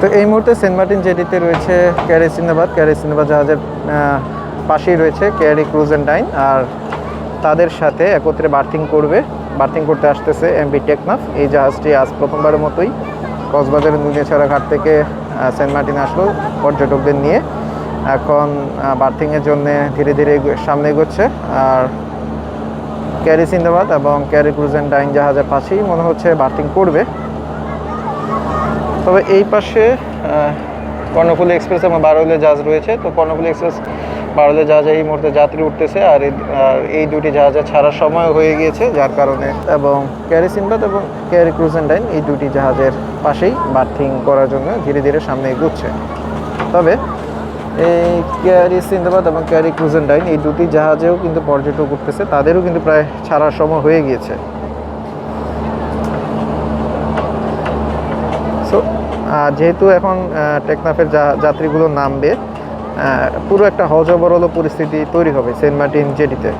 তো এই মুহূর্তে সেন্ট মার্টিন জেটিতে রয়েছে ক্যারি সিন্দাবাদ। ক্যারি সিন্দাবাদ জাহাজের পাশেই রয়েছে ক্যারি ক্রুজ অ্যান্ড ডাইন আর তাদের সাথে একত্রে বার্থিং করবে, বার্থিং করতে আসতেছে এমবি টেকনাফ। এই জাহাজটি আজ প্রথমবারের মতোই কক্সবাজারের নুনিয়াছড়া ঘাট থেকে সেন্ট মার্টিন আসলো পর্যটকদের নিয়ে। এখন বার্থিংয়ের জন্য ধীরে ধীরে সামনে এগোচ্ছে আর ক্যারি সিন্দাবাদ এবং ক্যারি ক্রুজ অ্যান্ড ডাইন জাহাজের পাশেই মনে হচ্ছে বার্থিং করবে। তবে এই পাশে কর্ণফুলী এক্সপ্রেস এবং বারোলে জাহাজ রয়েছে। তো কর্ণফুলী এক্সপ্রেস বারোলে জাহাজে এই মুহূর্তে যাত্রী উঠতেছে আর এই- দুটি জাহাজে ছাড়ার সময় হয়ে গিয়েছে, যার কারণে এবং ক্যারি সিনবাদ এবং ক্যারি ক্রুজ অ্যান্ড ডাইন এই দুটি জাহাজের পাশেই বার্থিং করার জন্য ধীরে ধীরে সামনে এগোচ্ছে। তবে এই ক্যারি সিন্দাবাদ এবং ক্যারি ক্রুজ অ্যান্ড ডাইন এই দুটি জাহাজেও কিন্তু পর্যটক উঠতেছে, তাদেরও কিন্তু প্রায় ছাড়ার সময় হয়ে গিয়েছে। সো যেহেতু এখন টেকনাফের যাত্রীগুলো নামবে পুরো একটা হজবরল পরিস্থিতি তৈরি হবে সেন্ট মার্টিন জেটিতে